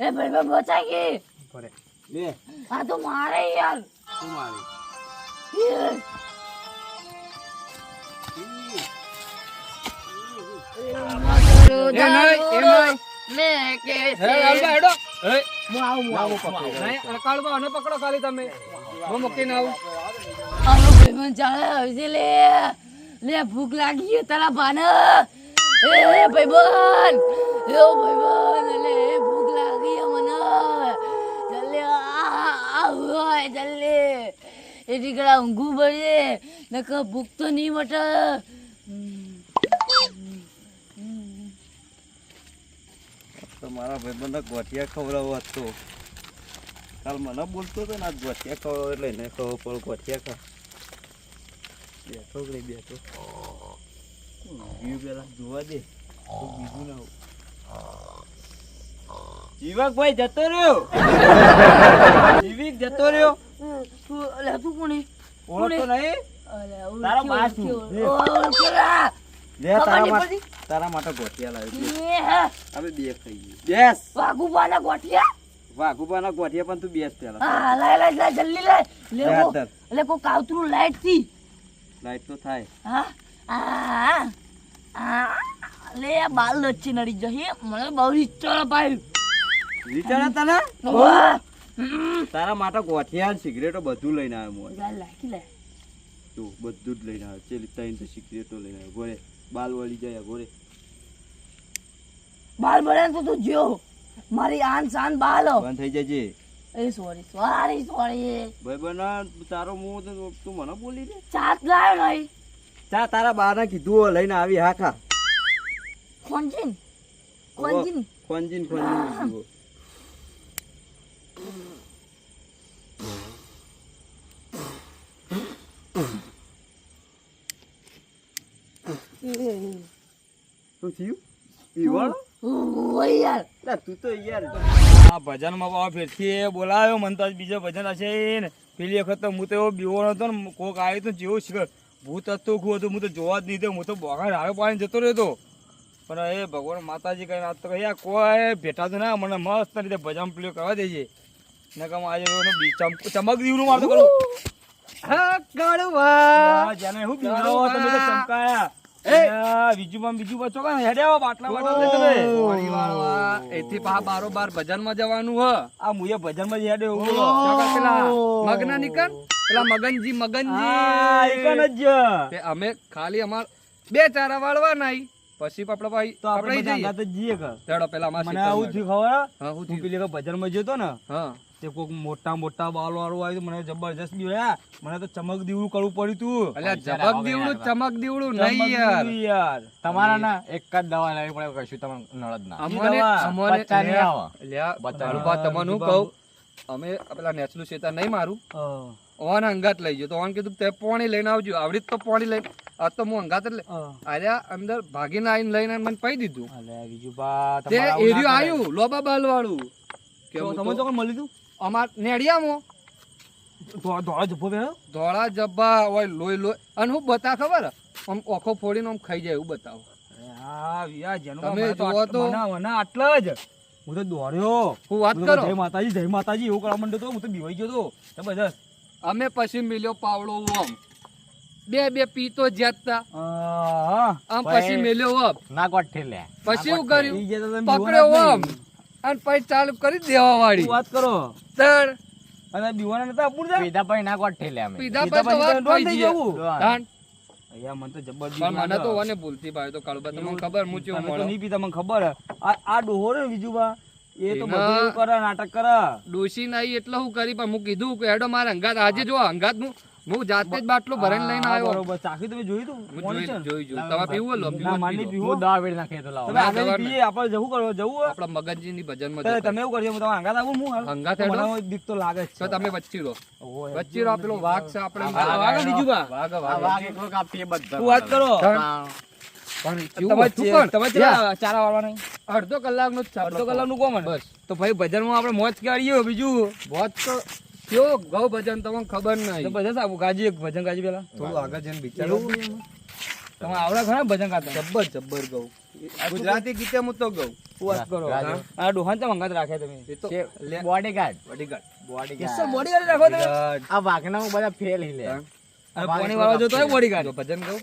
એ ભાઈ ભાઈ બચાઈ ગઈ. પડે લે આ તો મારે યાર. તું મારી? પકડો ખાલી તમે. હું મૂકીને આવું. ચાલે લે. લે ભૂખ લાગી છે તારા ભાન. એ ભાઈબંધ. એ ભાઈબંધ લે ભૂખ લાગી છે મને જલ્દી આ આ હોય જલ્દી. એ દીકરા ઊંઘું પડે નકર ભૂખ તો નહીં મટે. તો મારા ગોઠિયા ખવડાવવા હતો. કાલ મને બોલતો હતો ને આજ ગોઠિયા ખવડાવો એટલે એને ખબર પડે, ગોઠિયા ખા. બેઠો કે બેઠો? બીજું પેલા જોવા દે, તો બીજું ના જીવકભાઈ જતો રહ્યો. જીવિક જતો રહ્યો. તું અલે તું કોની? ઓળખતો નહીં? અલે તારો ઓળખ્યો, બા છું. ઓળખ્યો. ઓળખ્યો. લે. તારા માટે તારા માટે ગોઠિયા લાવ્યો એ બે ખાઈએ બેસ. વાઘુબાના ગોઠિયા? વાઘુબાના ગોઠિયા પણ તું બેસ પેલા હા લાય લાય લાય જલ્દી લાય. લે લે કો હાથ ધર. લે કો કાવતરું લાઈટથી. લાઈટ તો થાય. હા આ આ લે આ બાલ લચ્છી નડી જશે. મને બહુ પાઈ વિચારા તને? વાહ. તારા માટે ગોઠિયા સિગરેટો બધું લઈને આવ્યો હું. કી બધું જ લઈને આવ્યો. ચેલી ત્રણ તો સિગરેટો લઈને આવ્યો. ગોરે બાલ વળી જાય ગોરે. બાલ બળે તો તું જો મારી આન શાન બાલ બંધ થઈ જજે. એ સોરી સોરી સોરી. ભાઈ બના તારો મોં તો તું મને બોલી દે. ચાત લાયો નહીં. ચા તારા બાને કીધું લઈને આવી હા ખા. ખોંજીન. ખોંજીન. ખોંજીન ખોંજીન શું થયું? પીવાનું? યાર તું તો યાર. આ ભજનમાં બાબા ફેરથી બોલાવ્યો મને તો બીજો ભજન હશે ને. પેલી વખત તો હું તો એવો બીવો હતો ને કોક આવ્યું તો જેવું છે. ભૂત હતું ખું હતું હું તો જોવા જ નહીં દે હું તો બોગા રાવે પાણી જતો રહ્યો પણ એ ભગવાન માતાજી કઈ વાત તો કહી આ કોઈ ભેટાતું ના મને મસ્ત રીતે ભજન પ્લે કરવા દેજે. ને કમ આજે ચમક ચમક દીવનું મારતો કરું. હા કાળવા જાને હું બીવો તમે તો ચમકાયા. બીજું બીજું બચો કા બાટલા બાટલા તમે એથી પા બારોબાર ભજનમાં જવાનું હ. આ મુએ ભજનમાં જ હેડે પેલા મગના નીકળ પેલા મગનજી મગનજી. તે અમે ખાલી અમાર બે ચારા વાળવા નાઈ. પછી આપડે ભાઈ તો આપણે જઈએ. પેલા મને આવું થયું ખબર હું? હું પેલી ભજનમાં જતો ને હા. તે કોક મોટા મોટા બાલ વાળું આવ્યું મને જબરજસ્ત જોયા મને તો ચમક દીવડું કરવું પડ્યું તું. એટલે ચમક દીવડું ચમક દીવડું નહીં યાર. યાર. તમારા ના એક જ દવા લેવી પડે કશું તમે નળદ ના. અમને અમને નહીં લ્યા, આવે. તમને હું કહું અમે પેલા નેચરલ શેતા નહીં મારું. ઓન અંગાત લઈ ગયો. તો ઓન કીધું તે પોણી લઈને આવજો. આવડી જ તો પોણી લઈને આ તો હું અંગાત એટલે લે આર્યા અંદર ભાગીને આવીને લઈને મને પઈ દીધું. બીજું તે એર્યું આવ્યું લોબા બાલ વાળું કે તમે તો- મળી દીધું અમાર નેડિયામાં. ધોળા ધોળા જબ્બો બે ધોળા જબ્બા હોય લોહી લોહી. અને હું બતા ખબર? આમ ઓખો ફોડીને આમ ખાઈ જાય એવું બતાવો. અરે હા, વિયા, જેનું તમે મને તો જુઓ આટ- તો. મને- મને આટલા જ. હું તો દોડ્યો. હું વાત કરો. જય માતાજી જય માતાજી એવું કરવા માંડ્યો તો. હું તો બીવાઈ ગયો તો. જબરજસ્ત અમે પછી મિલ્યો પાવડો ઓમ બે બે પીતો જતા હા આમ પછી મેલ્યો ઓમ ના ગોઠી લે પછી શું કર્યું જે તો તમે પકડ્યો ઓમ. અને પછી ચાલુ કરી દેવા વાળી વાત કરો? તણ. અને બીવાના નતા અપૂર જા પીધા પછી ના ગોઠી લે અમે. પીધા પીધા પછી તો વાત થઈ થઈ જવું. તાણ. અહીંયા મને તો જબરજસ્ત મને તો વને ભૂલતી ભાઈ તો કાળુબા તમને ખબર હું ચેવું મળો? નહીં પીતા મને ખબર. આ આ ડોહો બા એ તો બધું કરે નાટક કરે. ડોશી નહીં એટલે હું કરી પણ હું કીધું કે હેડો મારે અંગાત આજે જો અંગાત હું હું જાતે જ બાટલો ભરીને લઈને આવ્યો. બરોબર. ચાખી તમે જોઈ તું? હું જોઈ જોઈ જોઈ તમે પીવું લો ના માની પીવું. પીવો. દવા વેડી નાખી તો લાવો. તમે ના, આગળ પીએ આપણે જવું કરો જવું આપણા મગનજી ની ભજનમાં તમે એવું કરજો હું તમારા આંગાત આવું હું હાલ. અંગાત હેડો? મને બીક તો લાગે છે તો તમે વચ્ચી રહો. વચ્ચી રહો પેલો વાઘ છે આપણે. વાઘ બીજું કા વાઘ વાઘ. એકલો કાપીએ બધા તું વાત કરો. અડધો કલાકનું અડધો કલાકનું કોણ મને? બસ. તો ભાઈ ભજનમાં આપડે મોજ કાઢીએ બીજું. મોજ તો કયો ગૌ ભજન તમને ખબર નહીં. ભજન સાહેબ ગાજી એક ભજન ગાજી પેલા. થોડું આગળ જઈને એવું? તમે આવડા ઘણા ભજન ગાતા? જબ્બર જબ્બર ગૌ. ગુજરાતી ગીતે હું તો ગૌ વાત કરો? આ ડોહાન તો મંગાત રાખે તમે. એ તો બોડીગાર્ડ બોડીગાર્ડ બોડીગાર્ડ બોડીગાર્ડ રાખો તમે. આ વાઘના બધા ફેલ હી. લે પાણી વાળો જોતો હોય બોડીગાર્ડ ભજન ગૌ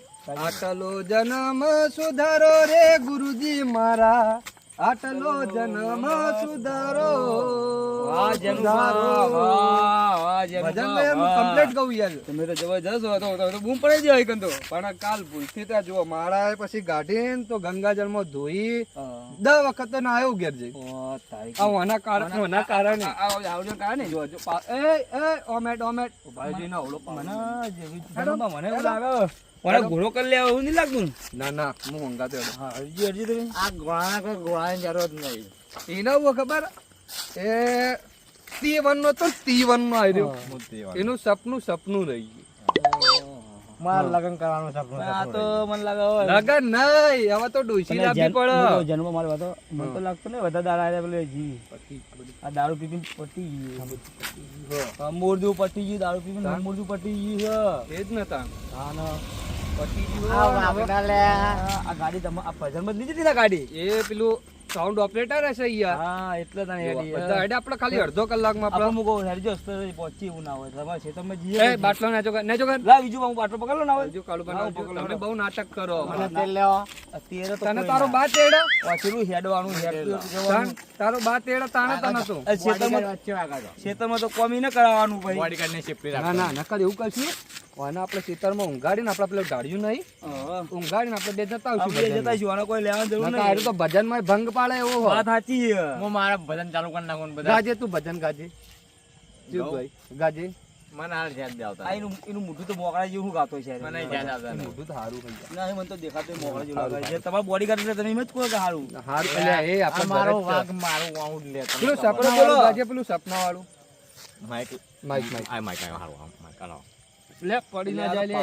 આટલો જન્મ સુધારો રે ગુરુજી મારા. આટલો જન્મ સુધારો યાર. તમે તો જબરજસ્ત હો, તો- તો- તો બૂમ પડી જાય એકંદો. પણ કાલ ભૂલથી ત્યાં જુઓ, માળાએ પછી ગાઢીને તો ગંગાજળમાં ધોઈ દ વખત ના નાહ્યો ઘેર જઈ. આ ઓના કારણ-. જો, એ, એ, ઓમેટ, ઓમેટ. હેડો. મને એવું લાગે મને ઘોડો કરી લેવા એવું નહીં લાગતું ના? ના હું હેડો. હા હરજી હરજી તમે આ ગોળાના કોઈ ગોળાની જરૂર નહીં. એને હું ખબર? એ T1 નો તો T1 નો આવી રહ્યો એનું સપનું સપનું રહી ગયું. મારે લગન કરવાનું સપનું આ તો. મને લાગે હવે લગન નહીં હવે તો ડોસી લાવવી પડો. જન્મ મારો હતો મને તો લાગતો ને બધા દાડા આવ્યા પેલે જી આ દારૂ પીપીને પટી ગયું. મોરજુ પટી ગયું દારૂ પીપીને મોરદું પટી ગયું એ જ નતા હા ના. પટી આ ગયું આ ગાડી તમા આ ભજન લીધી હતી ગાડી? એ પેલું સાઉન્ડ ઓપરેટર હશે યાર. હા એટલે તને હેડી બધા હેડે આપણે ખાલી અડધો કલાકમાં આપણે મુકો હેડી જો સ્તરે પહોંચી એવું ના હોય. તમારે ખેતરમાં એ બાટલો ના કર નાચો કર. લા બીજું હું બાટલો પકડલો ના હોય. હજુ કાળું બનાવજો. તમે બહુ નાટક કરો. મને તેલ લેવો. અત્યારે તો તને તારો બા તેડા વાંચેલું હેડવાનું તાન- તારો બા તેડો તાણે તને તો છો. ખેતરમાં તો. કોમી ન કરાવવાનું ભાઈ. બોડીગાર્ડને સેફટી ના ના નકર એવું કરશું. અને આપણે ખેતરમાં ઊંઘાડીને આપણે પેલું ઢાળ્યું નહીં. ઊંઘાડીને આપણે બે જતા આવશું જતા આવશું છીએ, કોઈ લેવાની જરૂર નહીં. તો ભજનમાં ભંગ પાડે એવો વાત સાચી હું મારા ભજન ચાલુ કરી નાખું ને બધા. ગાજે તું ભજન ગાજે. શું ભાઈ ગાજે. મને હાલ યાદ દે આવતા. આ એનું એનું મોઢું તો મોકળા જેવું ગાતો છે. મને યાદ આવતા નહીં. મોઢું તો સારું થઈ ના મને તો દેખાતું મોકળા જેવું લાગે છે. તમારા બોડી ગાર્ડ એટલે તમે એમ જ કહો કે સારું સારું એટલે એ આપણે મારો વાગ મારો મારું લે પેલું. સપના વાળું ગાજે પેલું સપના વાળું માઈક માઈક માઈક આ માઈક આવ્યો સારું માઈક હાલો. લે પડી ના જાય લે એ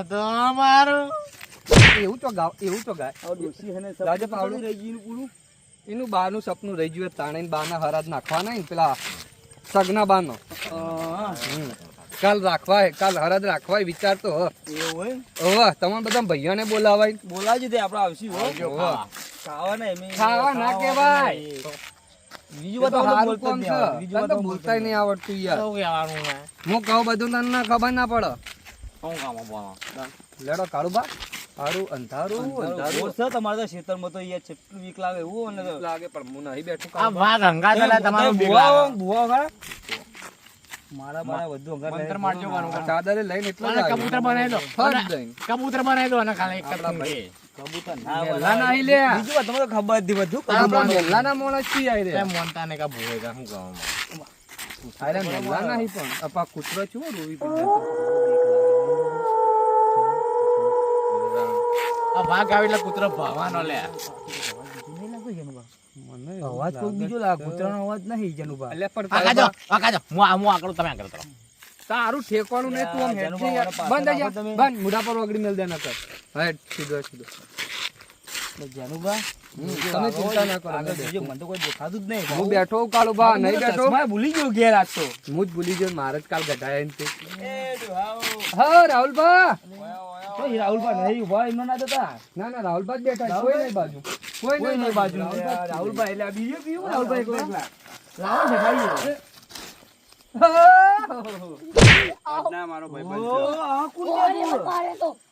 હતો મારો એવું તો ગાવ એવું તો ગાય. ડોસી ડોશી છે ને સપનું લાગે પાવડો. રહી ગયું પૂરું. એનું બાનું સપનું રહી ગયું તાણે બાના હરાજ નાખવાના ને પેલા સગના બાનો. કાલ રાખવાય કાલ હરાજ રાખવાય વિચાર તો એવું હોય તમારા બધા ભાઈઓને બોલાવાય. બોલાવજો તે આપણે આવશી હો. ખાવા ના કહેવાય. બીજું તો હારું કોમ છે? બીજું તો બધું નહીં આવડતું યાર. શું કહેવાનું હું કહું બધું તને ખબર ના પડે. શું કામ આપવાનો? લેડો કાળુબા હારું અંધારું અંધારું. છે તમારે તો ખેતરમાં તો યાર કેટલું બીક લાગે એવું અને લાગે પણ હું નહીં બેઠું આ વાઘ હંગાત એટલે તમારું બીક ભૂવા લાગે. ખરા? મારા બારા બધું અંગાત મંત્ર મારજો ચાદરે લઈને એટલો કબૂતર બનાવી દો. કબૂતર બનાવી દો અને ખાલી એક. કબૂતર ના નો બનાવે. લે. બીજું તમને ખબર જ નથી બધું. આપણા મેલાના માણસ છીએ આઈ રે. મોનતા ને કા ભૂવે કા શું કહું? અરે મેલા નહીં પણ. અપા કૂતરો છું રોવી પડી. આ વાઘ આવે એટલે કૂતરો ભાવવાનો લે. અવાજ કોઈ બીજો લાગે કૂતરાનો અવાજ નહીં જનુભા. એટલે પણ આ કાજો હું આ હું આગળ તમે આગળ કરો. તારું ઠેકવાનું નહીં તું આમ. વાળા બંધ થઈ જા. બંધ. મુઢા પર વગડી મેલ દે કર હેડ સીધો સીધો જનુભા તમે ચિંતા ના કરો આગળ મેં જોજો, બેઠું. મને તો કોઈ દેખાતું જ નહીં. હું બેઠો હું નહીં બેઠો ચશ્મા ભૂલી ગયો ઘેર આજ તો. હું જ ભૂલી ગયો મારે જ કાલ ગઢાયા તે. હા રાહુલબા નહીં ઊભા ના જતા. ના ના રાહુલબા જ બેઠા કોઈ નહીં બાજુ. કોઈ કોઈ નહીં નહીં બાજુ. બાજુ. રાહુલબા રાહુલભાઈ એટલે આ બીજો પીવું રાહુલભાઈ એકલા લાવો છે. ખાઈએ મારો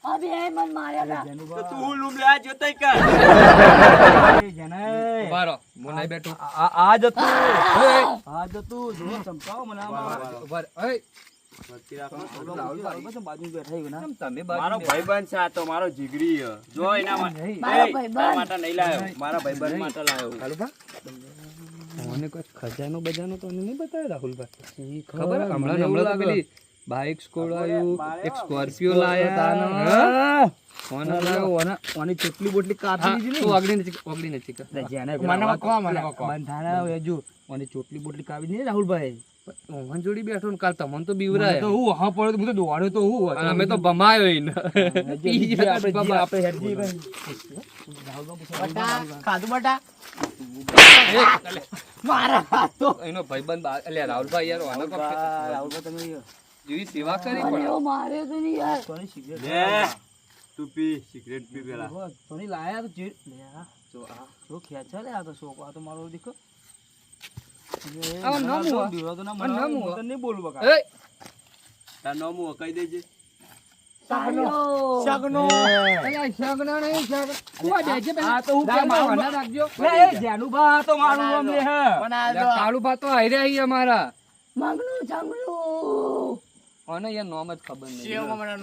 આ તો એ મને માર્યા. તું બેઠો. આ આ આ જો ચમકાવો મને ભાઈબંધ છે આ તો મારો જીગરી જો એના માટે નહીં. ભાઈબંધ. લાવ્યો મારા ભાઈબંધ માટે લાવ્યો મને કોઈ ખજાનો બજાનો તો નહીં બતાવે રાહુલભાઈ ખબર હમણાં હમણાં તો પેલી બાઇક આવ્યું એક સ્કોર્પિયો લાયા. ઓને આવ્યો. ઓને- ઓની ચેટલી બોટલી કાપી દીધી તો. ઓગળી નથી ઓગળી નથી મને મને બંધાણા હોય જો ઓની ચોટલી બોટલી કાપી દીધી રાહુલભાઈ. ઓહન જોડી બેઠો ને કાલ તમને તો બીવરાય. તો હું હા પડ્યો હું તો દોડ્યો તો હું અને અમે તો ભમાયો એને આપણે હેડજી ભાઈ. બટા મારા બટા એનો ભાઈબંધ એટલે રાહુલભાઈ યાર આનો કો રાહુલભાઈ તમે જેવી સેવા કરી પણ. માર્યો તો નહીં યાર. કોની સિગરેટ લે તું પી સિગરેટ પી પેલા. કોની લાયા તો જે લે આ. જો આ. જો ખેંચા લે આ તો શોક આ તો મારો દીકરો. નામ? તો ના તો નહીં એ નામ કહી દેજે. અલ્યા નહીં પેલા આ તો હું આવું? વડા રાખજો. લે એ જાનુભા તો મારું નામ હે. અલ્યા કાળુ ભાત તો હારી રહી અમારા. મંગલું જંગલું અને યાર નામ જ ખબર નહીં.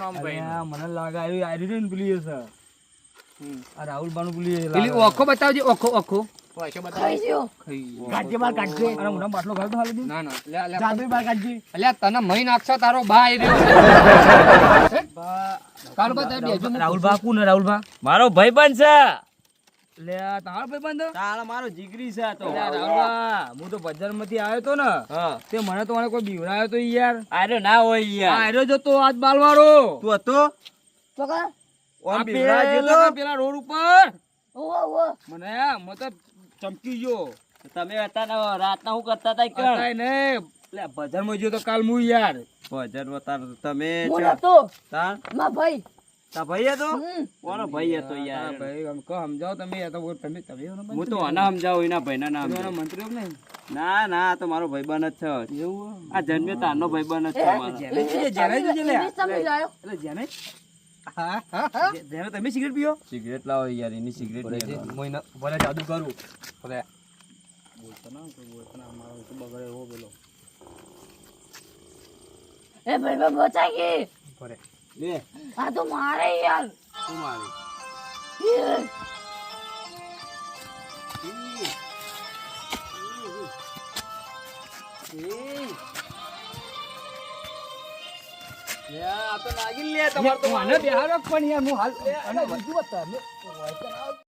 નામ ભાઈ મને લાગે આવ્યું આવ્યું ને છે આ રાહુલ બાનું એ પેલી ઓખો બતાવજે ઓખો ઓખો. ખાઈ ગયો ખાઈ અરે મોઢામાં બાટલો ગાળ હાલ દે. ના ના લે લે અલ્યા તને મહી નાખશો તારો બા આવી રહ્યો. છે કાળુ ભાત બેજો રાહુલ બા કોણ રાહુલ બા મારો ભાઈ પણ છે. લે આ તારો ભાઈબંધ? તારા મારો જીગરી છે તો. રાહુલ બા હું તો બજારમાંથી આવ્યો તો ને તે મને તો મને કોઈ બીવરાયો તો યાર. અરે ના હોય યાર. આજ બાલવાળો. તું હતો? તો કા ઓમ આ પેલા રોડ ઉપર. મને ચમકી ગયો તમે હતા ને રાતના હું કરતા હતા કે ને લે બજારમાં ગયો તો કાલ મુ યાર ભજન તાર તમે તો તારમાં ભાઈ તા ભાઈ હતો કોનો ભાઈ હતો યાર ભાઈ આમ કહો સમજાવ તમે તો તમે તમે હું તો આના સમજાવું એના ભાઈના નામ એનો મંત્રી ને ના ના તો મારો ભાઈબંધ જ છે એવું આ જન્મે તારનો ભાઈબંધ જ છે મારો. જેને જેને જેને લે ઇંગ્લિશ તમે લાયો એટલે જેને હા તમે સિગરેટ પીઓ સિગરેટ લાવો યાર એની સિગરેટ નહીં ભલે જાદુ કરું. હવે બોલતો ના કોઈ બોલતો ના મારો તો બગડે એવો પેલો. એ ભાઈ ભાઈ બચાઈ ગઈ. ભલે લે. આ તો મારે યાર. શું મારી? એ, આ તો નાગી લે તમાર તો. મને બેહારો પણ યાર, હું હાલ અને બીજું બતા